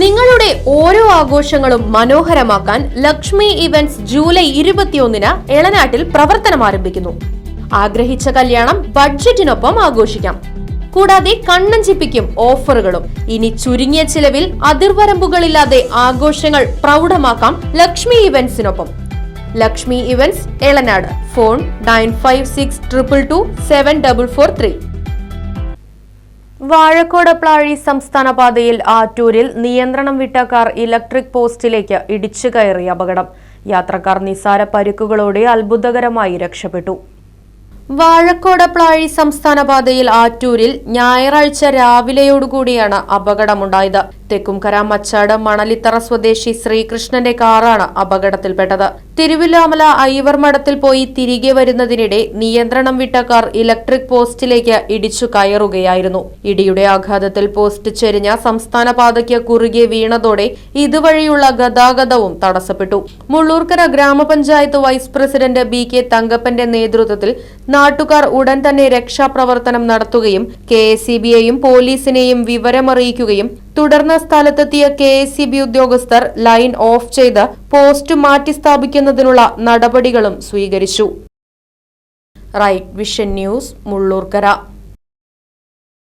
നിങ്ങളുടെ ഓരോ ആഘോഷങ്ങളും മനോഹരമാക്കാൻ ലക്ഷ്മി ഇവന്റ്സ് ജൂലൈ ഇരുപത്തിയൊന്നിന് എളനാട്ടിൽ പ്രവർത്തനം ആരംഭിക്കുന്നു. ആഗ്രഹിച്ച കല്യാണം ബഡ്ജറ്റിനൊപ്പം ആഘോഷിക്കാം. കൂടാതെ കണ്ണഞ്ചിപ്പിക്കും ഓഫറുകളും. ഇനി ചുരുങ്ങിയ ചിലവിൽ അതിർവരമ്പുകളില്ലാതെ ആഘോഷങ്ങൾ പ്രൗഢമാക്കാം Lakshmi ഇവന്റ്സിനൊപ്പം. Lakshmi events Elanad. Phone nine five six triple two seven double four three. Vazhakkode Plazhi സംസ്ഥാന പാതയിൽ ആറ്റൂരിൽ നിയന്ത്രണം വിട്ട കാർ ഇലക്ട്രിക് പോസ്റ്റിലേക്ക് ഇടിച്ചു കയറി അപകടം. യാത്രക്കാർ നിസാര പരുക്കുകളോടെ അത്ഭുതകരമായി രക്ഷപ്പെട്ടു. വാഴക്കോട് പ്ലാഴി സംസ്ഥാന പാതയിൽ ആറ്റൂരിൽ ഞായറാഴ്ച രാവിലെയോടുകൂടിയാണ് അപകടമുണ്ടായത്. തെക്കുംകര മച്ചാട് മണലിത്തറ സ്വദേശി ശ്രീകൃഷ്ണന്റെ കാറാണ് അപകടത്തിൽപ്പെട്ടത്. തിരുവില്ലാമല അയ്യവർ മഠത്തിൽ പോയി തിരികെ വരുന്നതിനിടെ നിയന്ത്രണം വിട്ട കാർ ഇലക്ട്രിക് പോസ്റ്റിലേക്ക് ഇടിച്ചു കയറുകയായിരുന്നു. ഇടിയുടെ ആഘാതത്തിൽ പോസ്റ്റ് ചെരിഞ്ഞ സംസ്ഥാന പാതയ്ക്ക് കുറുകെ വീണതോടെ ഇതുവഴിയുള്ള ഗതാഗതവും തടസ്സപ്പെട്ടു. Mullurkara grama panchayat vice president B K തങ്കപ്പന്റെ നേതൃത്വത്തിൽ നാട്ടുകാർ ഉടൻ തന്നെ രക്ഷാപ്രവർത്തനം നടത്തുകയും കെ എസ് പോലീസിനെയും വിവരമറിയിക്കുകയും തുടർന്ന് സ്ഥലത്തെത്തിയ കെ എസ് സി ബി ഉദ്യോഗസ്ഥർ ലൈൻ ഓഫ് ചെയ്ത് പോസ്റ്റ് മാറ്റി സ്ഥാപിക്കുന്നതിനുള്ള നടപടികളും സ്വീകരിച്ചു. Right vision news Mullurkara.